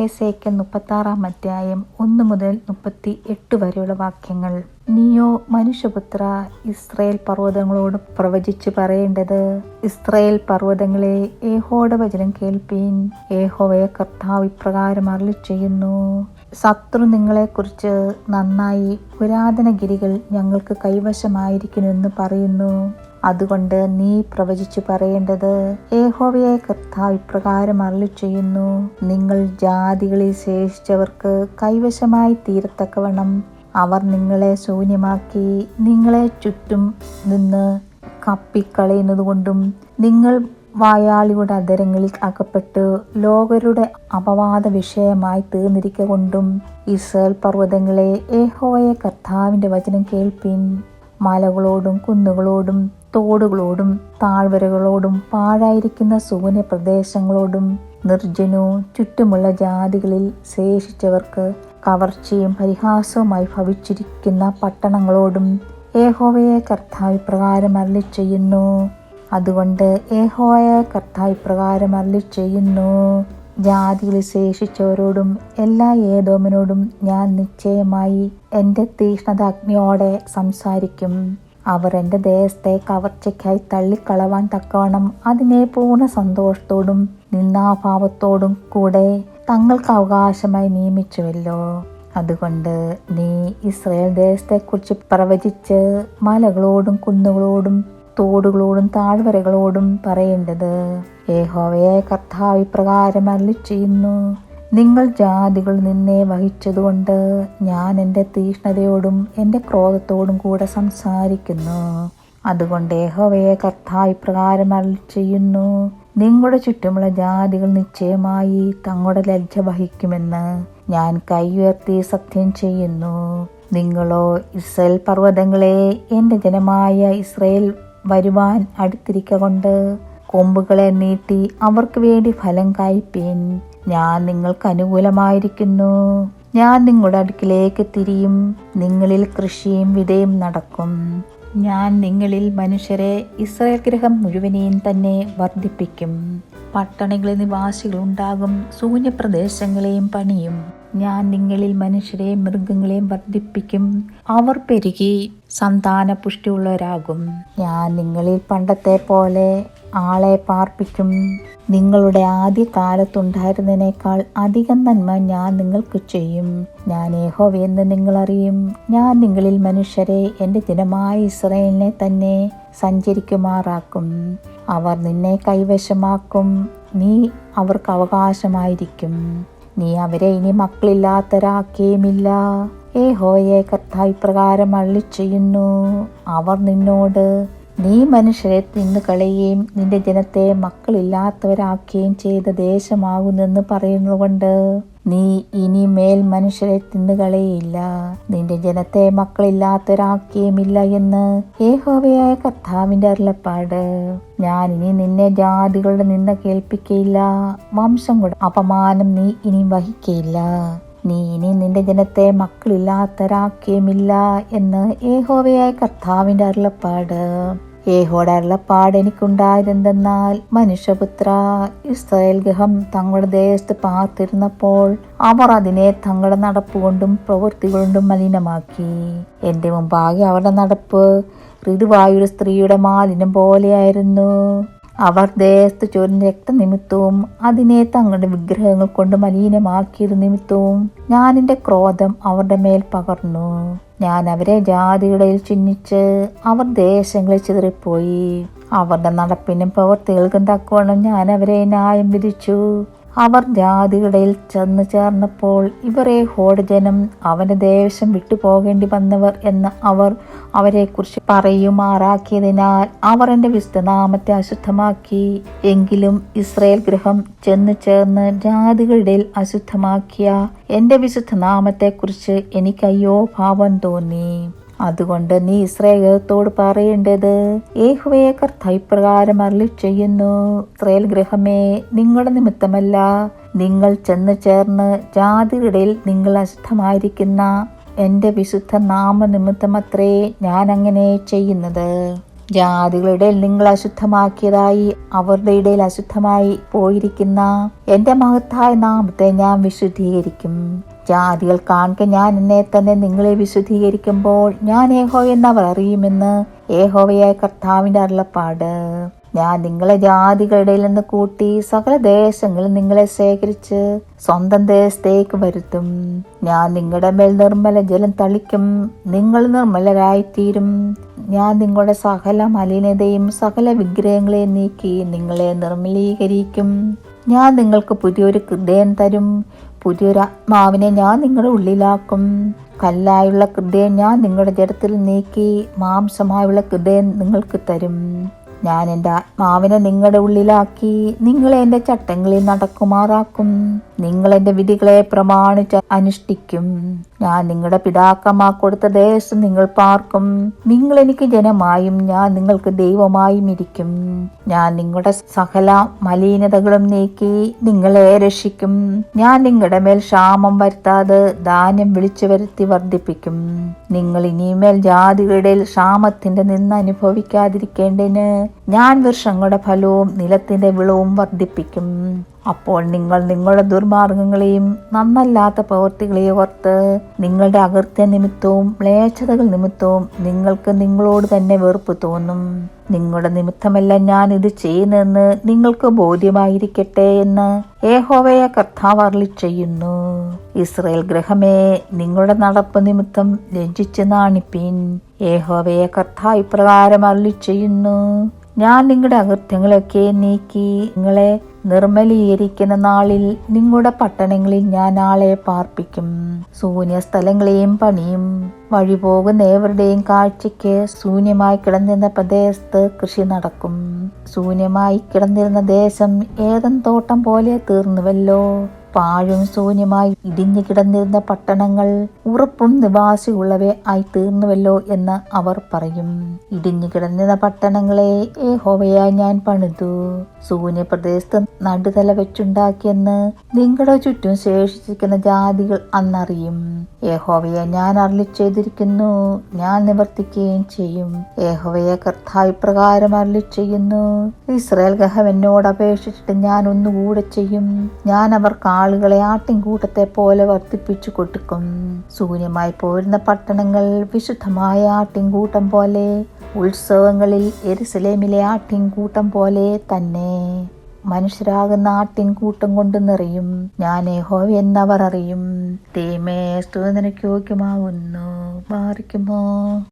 ഹേസേക്കൽ മുപ്പത്താറാം അധ്യായം ഒന്ന് മുതൽ മുപ്പത്തി എട്ട് വരെയുള്ള വാക്യങ്ങൾ. നീയോ മനുഷ്യപുത്ര ഇസ്രയേൽ പർവതങ്ങളോട് പ്രവചിച്ചു പറയേണ്ടത് ഇസ്രയേൽ പർവതങ്ങളെ ഏഹോയുടെ വചനം കേൾപ്പീൻ. ഏഹോവയെ കർത്താവ് ഇപ്രകാരം അരളി ചെയ്യുന്നു ശത്രു നിങ്ങളെക്കുറിച്ച് നന്നായി പുരാതന ഗിരികൾ ഞങ്ങൾക്ക് കൈവശമായിരിക്കുമെന്ന് പറയുന്നു. അതുകൊണ്ട് നീ പ്രവചിച്ചു പറയേണ്ടത് ഏഹോവയെ കർത്താവ് ഇപ്രകാരം അരളി ചെയ്യുന്നു നിങ്ങൾ ജാതികളിൽ ശേഷിച്ചവർക്ക് കൈവശമായി തീരത്തക്കവണ്ണം അവർ നിങ്ങളെ ശൂന്യമാക്കി നിങ്ങളെ ചുറ്റും നിന്ന് കപ്പിക്കളയുന്നതുകൊണ്ടും നിങ്ങൾ വായാളിയുടെ അധരങ്ങളിൽ അകപ്പെട്ട് ലോകരുടെ അപവാദ വിഷയമായി തീർന്നിരിക്ക കൊണ്ടും ഇസ്രേൽ പർവതങ്ങളെ ഏഹോയെ കർത്താവിന്റെ വചനം കേൾപ്പിൻ. മലകളോടും കുന്നുകളോടും തോടുകളോടും താഴ്വരകളോടും പാഴായിരിക്കുന്ന സൂന്യ പ്രദേശങ്ങളോടും നിർജനവും ചുറ്റുമുള്ള ജാതികളിൽ ശേഷിച്ചവർക്ക് കവർച്ചയും പരിഹാസവുമായി ഭവിച്ചിരിക്കുന്ന പട്ടണങ്ങളോടും ഏഹോവയെ കർത്താവ് പ്രകാരം അരളി ചെയ്യുന്നു അതുകൊണ്ട് ഏഹോയ കർത്താവ് പ്രകാരം അരളി ചെയ്യുന്നു ജാതികളിൽ ശേഷിച്ചവരോടും എല്ലാ ഏതോമിനോടും ഞാൻ നിശ്ചയമായി എന്റെ തീഷ്ണത അഗ്നിയോടെ സംസാരിക്കും. അവർ എന്റെ ദേശത്തെ കവർച്ചയ്ക്കായി തള്ളിക്കളവാൻ തക്കവണ്ണം അതിനെ പൂർണ സന്തോഷത്തോടും നിന്നാഭാവത്തോടും കൂടെ തങ്ങൾക്ക് അവകാശമായി നിയമിച്ചുവല്ലോ. അതുകൊണ്ട് നീ ഇസ്രയേൽ ദേശത്തെക്കുറിച്ച് പ്രവചിച്ച് മലകളോടും കുന്നുകളോടും തോടുകളോടും താഴ്വരകളോടും പറയേണ്ടത്. ഏഹോവയെ കർത്താവിപ്രകാരം അരളി ചെയ്യുന്നു നിങ്ങൾ ജാതികൾ നിന്നെ വഹിച്ചതുകൊണ്ട് ഞാൻ എന്റെ തീഷ്ണതയോടും എന്റെ ക്രോധത്തോടും കൂടെ സംസാരിക്കുന്നു. അതുകൊണ്ട് ഏഹോവയെ കർത്താവ് ഇപ്രകാരം ചെയ്യുന്നു. നിങ്ങളുടെ ചുറ്റുമുള്ള ജാതികൾ നിശ്ചയമായി തങ്ങളുടെ ലജ്ജ വഹിക്കുമെന്ന് ഞാൻ കൈ ഉയർത്തി സത്യം ചെയ്യുന്നു. നിങ്ങളോ ഇസ്രയേൽ പർവതങ്ങളെ എന്റെ ജനമായ ഇസ്രയേൽ വരുവാൻ അടുത്തിരിക്ക കൊണ്ട് കൊമ്പുകളെ നീട്ടി അവർക്ക് വേണ്ടി ഫലം കായ്പീൻ ഞാൻ നിങ്ങൾക്ക് അനുകൂലമായിരിക്കുന്നു. ഞാൻ നിങ്ങളുടെ അടുക്കിലേക്ക് തിരിയും. നിങ്ങളിൽ കൃഷിയും വിതയും നടക്കും. ഞാൻ നിങ്ങളിൽ മനുഷ്യരെ ഇസ്രായേൽ ഗ്രഹം മുഴുവനെയും തന്നെ വർദ്ധിപ്പിക്കും. പട്ടണങ്ങളിൽ നിവാസികൾ ഉണ്ടാകും. ശൂന്യപ്രദേശങ്ങളെയും പണിയും. ഞാൻ നിങ്ങളിൽ മനുഷ്യരെയും മൃഗങ്ങളെയും വർദ്ധിപ്പിക്കും. അവർ പെരുകി സന്താന പുഷ്ടിയുള്ളവരാകും ഞാൻ നിങ്ങളിൽ പണ്ടത്തെ പോലെ ആളെ പാർപ്പിക്കും. നിങ്ങളുടെ ആദ്യ കാലത്തുണ്ടായിരുന്നതിനേക്കാൾ അധികം നന്മ ഞാൻ നിങ്ങൾക്ക് ചെയ്യും. ഞാൻ ഏഹോവയെന്ന് നിങ്ങളറിയും ഞാൻ നിങ്ങളിൽ മനുഷ്യരെ എന്റെ ദിനമായ ഇസ്രയേലിനെ തന്നെ സഞ്ചരിക്കുമാറാക്കും. അവർ നിന്നെ കൈവശമാക്കും. നീ അവർക്ക് അവകാശമായിരിക്കും. നീ അവരെ ഇനി മക്കളില്ലാത്തരാക്കിയുമില്ല ഏഹോയെ കർത്താവ് ഇപ്രകാരം അള്ളിച്ചെയ്യുന്നു അവർ നിന്നോട് നീ മനുഷ്യരെ തിന്നു കളയുകയും നിന്റെ ജനത്തെ മക്കളില്ലാത്തവരാക്കുകയും ചെയ്ത ദേശമാകുന്നെന്ന് പറയുന്നതുകൊണ്ട് നീ ഇനി മേൽ മനുഷ്യരെ തിന്നുകളയില്ല നിന്റെ ജനത്തെ മക്കളില്ലാത്തവരാക്കിയുമില്ല എന്ന് ഏഹോവയായ കർത്താവിന്റെ അരുളപ്പാട്. ഞാൻ ഇനി നിന്നെ ജാതികളുടെ നിന്ന കേൾപ്പിക്കയില്ല. വംശം കൂടെ അപമാനം നീ ഇനി വഹിക്കയില്ല. നീ ഇനി നിന്റെ ജനത്തെ മക്കളില്ലാത്തരാക്കിയുമില്ല എന്ന് ഏഹോവയായ കർത്താവിന്റെ അരുളപ്പാട്. ഏഹോടെ അരുളപ്പാട് എനിക്കുണ്ടായതെന്തെന്നാൽ മനുഷ്യപുത്ര ഇസ്രായേൽ ഗൃഹം തങ്ങളുടെ ദേശത്ത് പാർത്തിരുന്നപ്പോൾ അവർ അതിനെ തങ്ങളുടെ നടപ്പുകൊണ്ടും പ്രവൃത്തി കൊണ്ടും മലിനമാക്കി. എന്റെ മുമ്പാകെ അവരുടെ നടപ്പ് ഋതുവായൊരു സ്ത്രീയുടെ മാലിന്യം പോലെയായിരുന്നു. അവർ ദേശത്ത് ചൊരിഞ്ഞ രക്തനിമിത്തവും അതിനെ തങ്ങളുടെ വിഗ്രഹങ്ങൾ കൊണ്ട് മലിനമാക്കിയത് നിമിത്തവും ഞാൻ എന്റെ ക്രോധം അവരുടെ മേൽ പകർന്നു. ഞാൻ അവരെ ജാതികളിൽ ചിഹ്നിച്ച് അവർ ദേശങ്ങളിൽ ചിതറിപ്പോയി. അവരുടെ നടപ്പിനും പ്രവൃത്തികൾക്കും തക്കവണ്ണം ഞാൻ അവരെ ന്യായം വിധിച്ചു. അവർ ജാതികളിൽ ചെന്ന് ചേർന്നപ്പോൾ ഇവരെ ഹോടജനം അവന്റെ ദേശം വിട്ടുപോകേണ്ടി വന്നവർ എന്ന് അവർ അവരെക്കുറിച്ച് പറയുമാറാക്കിയതിനാൽ അവർ എന്റെ വിശുദ്ധനാമത്തെ അശുദ്ധമാക്കി. എങ്കിലും ഇസ്രയേൽ ഗൃഹം ചെന്ന് ചേർന്ന് ജാതികളുടെ അശുദ്ധമാക്കിയ എന്റെ വിശുദ്ധനാമത്തെക്കുറിച്ച് എനിക്ക് അയ്യോ ഭാവം തോന്നി. അതുകൊണ്ട് നീ ഇസ്രയേലത്തോട് പറയേണ്ടത് ഏഹുവയെ കർത്താവ് ഇപ്രകാരം അരളി ചെയ്യുന്നു ഇസ്രയേൽ ഗൃഹമേ നിങ്ങളുടെ നിമിത്തമല്ല. നിങ്ങൾ ചെന്ന് ചേർന്ന് ജാതിയുടെ നിങ്ങൾ അശുദ്ധമായിരിക്കുന്ന എന്റെ വിശുദ്ധ നാമനിമിത്തമത്രേ ഞാൻ അങ്ങനെ ചെയ്യുന്നത്. ജാതികളുടെ നിങ്ങൾ അശുദ്ധമാക്കിയതായി അവരുടെ ഇടയിൽ അശുദ്ധമായി പോയിരിക്കുന്ന എന്റെ മഹത്തായ നാമത്തെ ഞാൻ വിശുദ്ധീകരിക്കും. ജാതികൾ കാണുക. ഞാൻ എന്നെ തന്നെ നിങ്ങളെ വിശുദ്ധീകരിക്കുമ്പോൾ ഞാൻ ഏഹോ എന്നവർ അറിയുമെന്ന് ഏഹോവയായ കർത്താവിന്റെ അരുളപ്പാട്. ഞാൻ നിങ്ങളെ ജാതികളുടെ നിന്ന് കൂട്ടി സകല ദേശങ്ങളിൽ നിങ്ങളെ ശേഖരിച്ച് സ്വന്തം ദേശത്തേക്ക് വരുത്തും. ഞാൻ നിങ്ങളുടെ മേൽ നിർമ്മല ജലം തളിക്കും. നിങ്ങൾ നിർമ്മലരായിത്തീരും. ഞാൻ നിങ്ങളുടെ സകല മലിനതയും സകല വിഗ്രഹങ്ങളെയും നീക്കി നിങ്ങളെ നിർമ്മലീകരിക്കും. ഞാൻ നിങ്ങൾക്ക് പുതിയൊരു ഹൃദയം തരും. പുതിയൊരു മാവിനെ ഞാൻ നിങ്ങളുടെ ഉള്ളിലാക്കും. കല്ലായുള്ള ഹൃദയം ഞാൻ നിങ്ങളുടെ ജഡത്തിൽ നീക്കി മാംസമായുള്ള ഹൃദയം നിങ്ങൾക്ക് തരും. ഞാൻ എന്റെ ആത്മാവിനെ നിങ്ങളുടെ ഉള്ളിലാക്കി നിങ്ങളെ എന്റെ ചട്ടങ്ങളിൽ നടക്കുമാറാക്കും. നിങ്ങൾ എന്റെ വിധികളെ പ്രമാണിച്ച് അനുഷ്ഠിക്കും. ഞാൻ നിങ്ങളുടെ പിതാക്കന്മാർ കൊടുത്ത ദേശം നിങ്ങൾ പാർക്കും. നിങ്ങൾ എനിക്ക് ജനമായും ഞാൻ നിങ്ങൾക്ക് ദൈവമായും ഇരിക്കും. ഞാൻ നിങ്ങളുടെ സകല മലിനതകളും നീക്കി നിങ്ങളെ രക്ഷിക്കും. ഞാൻ നിങ്ങളുടെ മേൽ ക്ഷാമം വരുത്താതെ ധാന്യം വിളിച്ചു വരുത്തി വർദ്ധിപ്പിക്കും. നിങ്ങൾ ഇനിമേൽ ജാതികളുടെ ക്ഷാമത്തിന്റെ നിന്ന് അനുഭവിക്കാതിരിക്കേണ്ടതിന് ഞാൻ വൃക്ഷങ്ങളുടെ ഫലവും നിലത്തിന്റെ വിളവും വർദ്ധിപ്പിക്കും. അപ്പോൾ നിങ്ങൾ നിങ്ങളുടെ ദുർമാർഗങ്ങളെയും നന്നല്ലാത്ത പ്രവൃത്തികളെയും ഓർത്ത് നിങ്ങളുടെ അകൃത്യ നിമിത്തവും മ്ലേച്ഛതകൾ നിമിത്തവും നിങ്ങൾക്ക് നിങ്ങളോട് തന്നെ വെറുപ്പ് തോന്നും. നിങ്ങളുടെ നിമിത്തമല്ല ഞാൻ ഇത് ചെയ്യുന്നതെന്ന് നിങ്ങൾക്ക് ബോധ്യമായിരിക്കട്ടെ എന്ന് ഏഹോവയ കർത്താവ് അരളി ചെയ്യുന്നു. ഇസ്രയേൽ ഗ്രഹമേ നിങ്ങളുടെ നടപ്പ് നിമിത്തം രഞ്ജിച്ച് നാണിപ്പീൻ. ഏഹോവയ കർത്താവ് ഇപ്രകാരം അരളി ചെയ്യുന്നു. ഞാൻ നിങ്ങളുടെ അകൃത്യങ്ങളൊക്കെ നീക്കി നിങ്ങളെ നിർമ്മലീകരിക്കുന്ന നാളിൽ നിങ്ങളുടെ പട്ടണങ്ങളിൽ ഞാൻ ആളെ പാർപ്പിക്കും. ശൂന്യ സ്ഥലങ്ങളെയും പണിയും വഴി പോകുന്ന ഏവരുടെയും കാഴ്ചയ്ക്ക് ശൂന്യമായി കിടന്നിരുന്ന പ്രദേശത്ത് കൃഷി നടക്കും. ശൂന്യമായി കിടന്നിരുന്ന ദേശം ഏതൻ തോട്ടം പോലെ തീർന്നുവല്ലോ. പാഴും ശൂന്യമായി ഇടിഞ്ഞു കിടന്നിരുന്ന പട്ടണങ്ങൾ ഉറപ്പും നിവാസിയുള്ളവേ ആയി തീർന്നുവല്ലോ എന്ന് അവർ പറയും. ഇടിഞ്ഞു കിടന്ന പട്ടണങ്ങളെ ഏഹോവയായി ഞാൻ പണിതു. ശൂന്യപ്രദേശത്ത് നടുതല വെച്ചുണ്ടാക്കിയെന്ന് നിങ്ങളുടെ ചുറ്റും ശേഷിച്ചിരിക്കുന്ന ജാതികൾ അന്നറിയും. ഏഹോവയെ ഞാൻ അരളി ചെയ്തിരിക്കുന്നു ഞാൻ നിവർത്തിക്കുകയും ചെയ്യും. ഏഹോവയെ കർത്താവ് പ്രകാരം അരളി ചെയ്യുന്നു ഇസ്രായേൽ ഗഹം എന്നോട് അപേക്ഷിച്ചിട്ട് ഞാൻ ഒന്നുകൂടെ ചെയ്യും. ഞാൻ അവർക്ക് ആളുകളെ ആട്ടിൻകൂട്ടത്തെ പോലെ വർദ്ധിപ്പിച്ചു കൊടുക്കും ശൂന്യമായി പോരുന്ന പട്ടണങ്ങൾ വിശുദ്ധമായ ആട്ടിൻകൂട്ടം പോലെ ഉത്സവങ്ങളിൽ എരുസലേമിലെ ആട്ടിൻകൂട്ടം പോലെ തന്നെ. മനുഷ്യരാകുന്ന ആട്ടിൻകൂട്ടം കൊണ്ട് നിറയും. ഞാൻ യഹോവ എന്നവർ അറിയും. തീമേ സ്തുതനയ്ക്ക് യോഗ്യമാവുന്നു മാറിക്കുമോ?